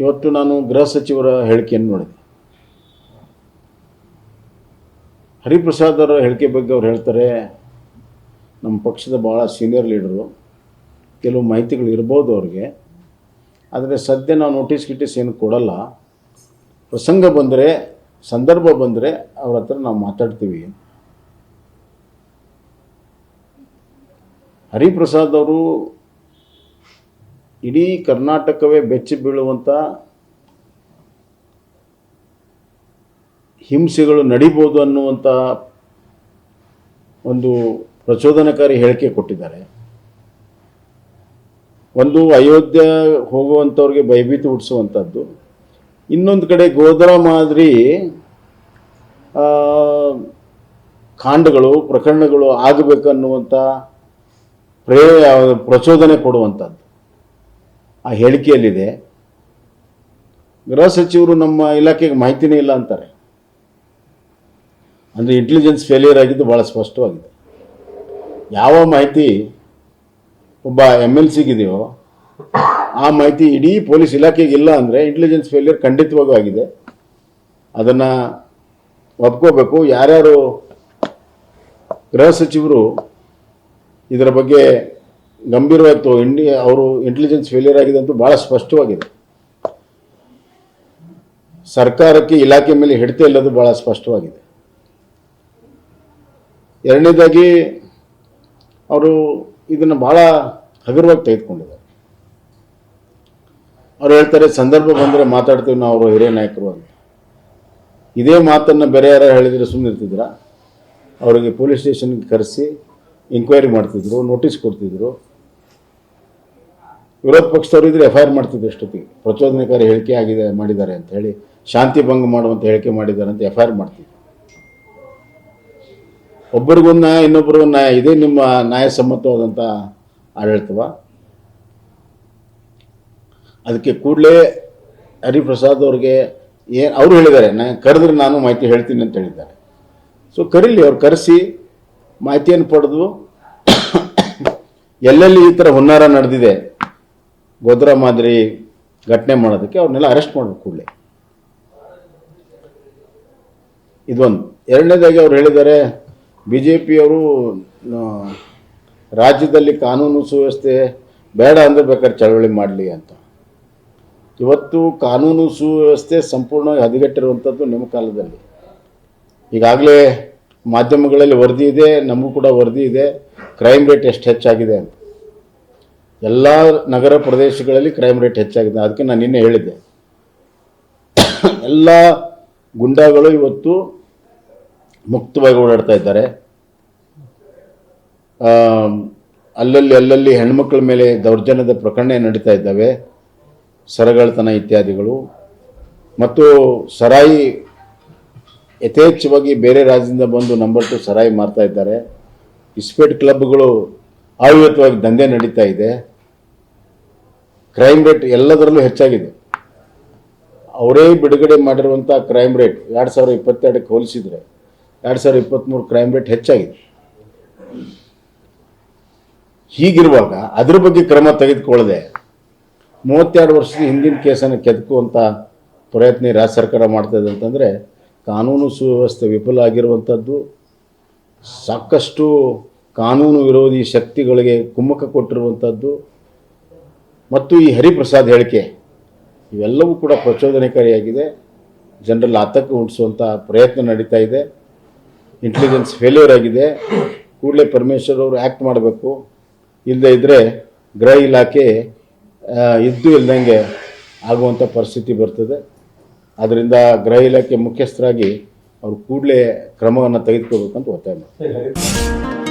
ಇವತ್ತು ನಾನು ಗೃಹ ಸಚಿವರ ಹೇಳಿಕೆಯನ್ನು ನೋಡಿದೆ. ಹರಿಪ್ರಸಾದ್ ಅವರ ಹೇಳಿಕೆ ಬಗ್ಗೆ ಅವ್ರು ಹೇಳ್ತಾರೆ, ನಮ್ಮ ಪಕ್ಷದ ಭಾಳ ಸೀನಿಯರ್ ಲೀಡರು ಕೆಲವು ಮಾಹಿತಿಗಳು ಇರ್ಬೋದು ಅವ್ರಿಗೆ, ಆದರೆ ಸದ್ಯ ನಾವು ನೋಟಿಸ್ ಗಿಟೀಸ್ ಏನು ಕೊಡಲ್ಲ. ಪ್ರಸಂಗ ಬಂದರೆ, ಸಂದರ್ಭ ಬಂದರೆ ಅವ್ರ ಹತ್ರ ನಾವು ಮಾತಾಡ್ತೀವಿ. ಹರಿಪ್ರಸಾದ್ ಅವರು ಇಡೀ ಕರ್ನಾಟಕವೇ ಬೆಚ್ಚಿ ಬೀಳುವಂಥ ಹಿಂಸೆಗಳು ನಡಿಬೋದು ಅನ್ನುವಂಥ ಒಂದು ಪ್ರಚೋದನಕಾರಿ ಹೇಳಿಕೆ ಕೊಟ್ಟಿದ್ದಾರೆ. ಒಂದು ಅಯೋಧ್ಯೆ ಹೋಗುವಂಥವ್ರಿಗೆ ಭಯಭೀತಿ ಹುಟ್ಟಿಸುವಂಥದ್ದು ಇನ್ನೊಂದು ಕಡೆ ಗೋದ್ರ ಮಾದರಿ ಕಾಂಡಗಳು, ಪ್ರಕರಣಗಳು ಆಗಬೇಕನ್ನುವಂಥ ಪ್ರೇ, ಪ್ರಚೋದನೆ ಕೊಡುವಂಥದ್ದು ಆ ಹೇಳಿಕೆಯಲ್ಲಿದೆ. ಗೃಹ ಸಚಿವರು ನಮ್ಮ ಇಲಾಖೆಗೆ ಮಾಹಿತಿನೇ ಇಲ್ಲ ಅಂತಾರೆ. ಅಂದರೆ ಇಂಟೆಲಿಜೆನ್ಸ್ ಫೇಲಿಯರ್ ಆಗಿದ್ದು ಭಾಳ ಸ್ಪಷ್ಟವಾಗಿದೆ. ಯಾವ ಮಾಹಿತಿ ಒಬ್ಬ ಎಂ ಎಲ್ ಸಿಗಿದೆಯೋ ಆ ಮಾಹಿತಿ ಇಡೀ ಪೊಲೀಸ್ ಇಲಾಖೆಗೆ ಇಲ್ಲ ಅಂದರೆ ಇಂಟೆಲಿಜೆನ್ಸ್ ಫೇಲಿಯರ್ ಖಂಡಿತವಾಗೂ ಆಗಿದೆ. ಅದನ್ನು ಒಪ್ಕೋಬೇಕು. ಯಾರ್ಯಾರು ಗೃಹ ಸಚಿವರು ಇದರ ಬಗ್ಗೆ ಗಂಭೀರವಾಗಿ ತೋ ಇಂಡಿ ಅವರು ಇಂಟೆಲಿಜೆನ್ಸ್ ಫೇಲಿಯರ್ ಆಗಿದೆ ಅಂತೂ ಭಾಳ ಸ್ಪಷ್ಟವಾಗಿದೆ. ಸರ್ಕಾರಕ್ಕೆ ಇಲಾಖೆ ಮೇಲೆ ಹಿಡಿತ ಇಲ್ಲದು ಭಾಳ ಸ್ಪಷ್ಟವಾಗಿದೆ. ಎರಡನೇದಾಗಿ ಅವರು ಇದನ್ನು ಭಾಳ ಹಗುರವಾಗಿ ತೆಗೆದುಕೊಂಡಿದ್ದಾರೆ. ಅವ್ರು ಹೇಳ್ತಾರೆ, ಸಂದರ್ಭ ಬಂದರೆ ಮಾತಾಡ್ತೀವಿ ನಾವು, ಅವರು ಹಿರಿಯ ನಾಯಕರು ಅಂತ. ಇದೇ ಮಾತನ್ನು ಬೇರೆ ಯಾರು ಹೇಳಿದರೆ ಸುಮ್ಮನೆ ಇರ್ತಿದ್ರ ಅವರಿಗೆ ಪೊಲೀಸ್ ಸ್ಟೇಷನ್ಗೆ ಕರೆಸಿ ಎಂಕ್ವೈರಿ ಮಾಡ್ತಿದ್ರು ನೋಟಿಸ್ ಕೊಡ್ತಿದ್ರು. ವಿರೋಧ ಪಕ್ಷದವರು ಇದ್ರೆ ಎಫ್ ಐ ಆರ್ ಮಾಡ್ತಿದ್ದೆ ಎಷ್ಟೊತ್ತಿಗೆ. ಪ್ರಚೋದನೆಕಾರಿ ಹೇಳಿಕೆ ಆಗಿದೆ, ಮಾಡಿದ್ದಾರೆ ಅಂತ ಹೇಳಿ, ಶಾಂತಿ ಭಂಗ ಮಾಡುವಂಥ ಹೇಳಿಕೆ ಮಾಡಿದ್ದಾರೆ ಅಂತ ಎಫ್ ಐ ಆರ್ ಮಾಡ್ತಿದ್ದೆ ಒಬ್ಬರಿಗೂ ನ್ಯಾಯ, ಇನ್ನೊಬ್ಬರಿಗೊಂದು ನ್ಯಾಯ. ಇದೇ ನಿಮ್ಮ ನ್ಯಾಯಸಮ್ಮತವಾದಂಥ ಆಡಳಿತವ. ಅದಕ್ಕೆ ಕೂಡಲೇ ಹರಿಪ್ರಸಾದ್ ಅವ್ರಿಗೆ ಏನು, ಅವರು ಹೇಳಿದ್ದಾರೆ ನಾನು ಕರೆದ್ರೆ ನಾನು ಮಾಹಿತಿ ಹೇಳ್ತೀನಿ ಅಂತ ಹೇಳಿದ್ದಾರೆ. ಸೊ ಕರೀಲಿ, ಅವ್ರು ಕರೆಸಿ ಮಾಹಿತಿಯನ್ನು ಪಡೆದು, ಎಲ್ಲೆಲ್ಲಿ ಈ ಥರ ಹುನ್ನಾರ ನಡೆದಿದೆ ಗೋದ್ರಾ ಮಾದರಿ ಘಟನೆ ಮಾಡೋದಕ್ಕೆ ಅವ್ರನ್ನೆಲ್ಲ ಅರೆಸ್ಟ್ ಮಾಡಬೇಕು ಕೂಡಲೇ. ಇದೊಂದು ಎರಡನೇದಾಗಿ ಅವ್ರು ಹೇಳಿದ್ದಾರೆ ಬಿ ಜೆ ಪಿಯವರು ರಾಜ್ಯದಲ್ಲಿ ಕಾನೂನು ಸುವ್ಯವಸ್ಥೆ ಬೇಡ ಅಂದರೆ ಬೇಕಾದ್ರೆ ಚಳವಳಿ ಮಾಡಲಿ ಅಂತ. ಇವತ್ತು ಕಾನೂನು ಸುವ್ಯವಸ್ಥೆ ಸಂಪೂರ್ಣವಾಗಿ ಹದಗೆಟ್ಟಿರುವಂಥದ್ದು ನಿಮ್ಮ ಕಾಲದಲ್ಲಿ. ಈಗಾಗಲೇ ಮಾಧ್ಯಮಗಳಲ್ಲಿ ವರದಿ ಇದೆ, ನಮಗೂ ಕೂಡ ವರದಿ ಇದೆ, ಕ್ರೈಮ್ ರೇಟ್ ಎಷ್ಟು ಹೆಚ್ಚಾಗಿದೆ ಅಂತ. ಎಲ್ಲ ನಗರ ಪ್ರದೇಶಗಳಲ್ಲಿ ಕ್ರೈಮ್ ರೇಟ್ ಹೆಚ್ಚಾಗಿದೆ. ಅದಕ್ಕೆ ನಾನು ನಿನ್ನೆ ಹೇಳಿದ್ದೆ. ಎಲ್ಲ ಗುಂಡಾಗಳು ಇವತ್ತು ಮುಕ್ತವಾಗಿ ಓಡಾಡ್ತಾ ಇದ್ದಾರೆ. ಅಲ್ಲಲ್ಲಿ ಅಲ್ಲಲ್ಲಿ ಹೆಣ್ಮಕ್ಳ ಮೇಲೆ ದೌರ್ಜನ್ಯದ ಪ್ರಕರಣ ನಡೀತಾ ಇದ್ದಾವೆ. ಸರಗಳತನ ಇತ್ಯಾದಿಗಳು. ಮತ್ತು ಸರಾಯಿ ಯಥೇಚ್ಛವಾಗಿ ಬೇರೆ ರಾಜ್ಯದಿಂದ ಬಂದು ನಂಬರ್ ಟು ಸರಾಯಿ ಮಾರ್ತಾ ಇದ್ದಾರೆ. ಇಸ್ಪೇಟ್ ಕ್ಲಬ್ಗಳು ಆಯುವತವಾಗಿ ದಂಧೆ ನಡೀತಾ ಇದೆ. ಕ್ರೈಮ್ ರೇಟ್ ಎಲ್ಲದರಲ್ಲೂ ಹೆಚ್ಚಾಗಿದೆ. ಅವರೇ ಬಿಡುಗಡೆ ಮಾಡಿರುವಂಥ ಕ್ರೈಮ್ ರೇಟ್ ಎರಡು ಸಾವಿರ ಇಪ್ಪತ್ತೆರಡಕ್ಕೆ ಹೋಲಿಸಿದರೆ ಎರಡು ಸಾವಿರ ಇಪ್ಪತ್ತ್ಮೂರು ಕ್ರೈಮ್ ರೇಟ್ ಹೆಚ್ಚಾಗಿದೆ. ಹೀಗಿರುವಾಗ ಅದ್ರ ಬಗ್ಗೆ ಕ್ರಮ ತೆಗೆದುಕೊಳ್ಳದೆ ಮೂವತ್ತೆರಡು ವರ್ಷದ ಹಿಂದಿನ ಕೇಸನ್ನು ಕೆದಕುವಂಥ ಪ್ರಯತ್ನ ರಾಜ್ಯ ಸರ್ಕಾರ ಮಾಡ್ತಾಯಿದೆ ಅಂತಂದರೆ ಕಾನೂನು ಸುವ್ಯವಸ್ಥೆ ವಿಫಲ ಆಗಿರುವಂಥದ್ದು ಸಾಕಷ್ಟು ಕಾನೂನು ವಿರೋಧಿ ಶಕ್ತಿಗಳಿಗೆ ಕುಮ್ಮಕ ಕೊಟ್ಟಿರುವಂಥದ್ದು ಮತ್ತು ಈ ಹರಿಪ್ರಸಾದ್ ಹೇಳಿಕೆ, ಇವೆಲ್ಲವೂ ಕೂಡ ಪ್ರಚೋದನಕಾರಿಯಾಗಿದೆ. ಜನರಲ್ಲಿ ಆತಂಕ ಹುಟ್ಟಿಸುವಂಥ ಪ್ರಯತ್ನ ನಡೀತಾ ಇದೆ. ಇಂಟೆಲಿಜೆನ್ಸ್ ಫೇಲ್ಯೂರ್ ಆಗಿದೆ. ಕೂಡಲೇ ಪರಮೇಶ್ವರ್ ಅವರು ಆ್ಯಕ್ಟ್ ಮಾಡಬೇಕು. ಇಲ್ಲದೇ ಇದ್ದರೆ ಗೃಹ ಇಲಾಖೆ ಇದ್ದು ಇಲ್ದಂಗೆ ಆಗುವಂಥ ಪರಿಸ್ಥಿತಿ ಬರ್ತದೆ. ಆದ್ದರಿಂದ ಗೃಹ ಇಲಾಖೆ ಮುಖ್ಯಸ್ಥರಾಗಿ ಅವರು ಕೂಡಲೇ ಕ್ರಮವನ್ನು ತೆಗೆದುಕೊಳ್ಬೇಕಂತ ಒತ್ತಾಯ ಮಾಡ್ತಾರೆ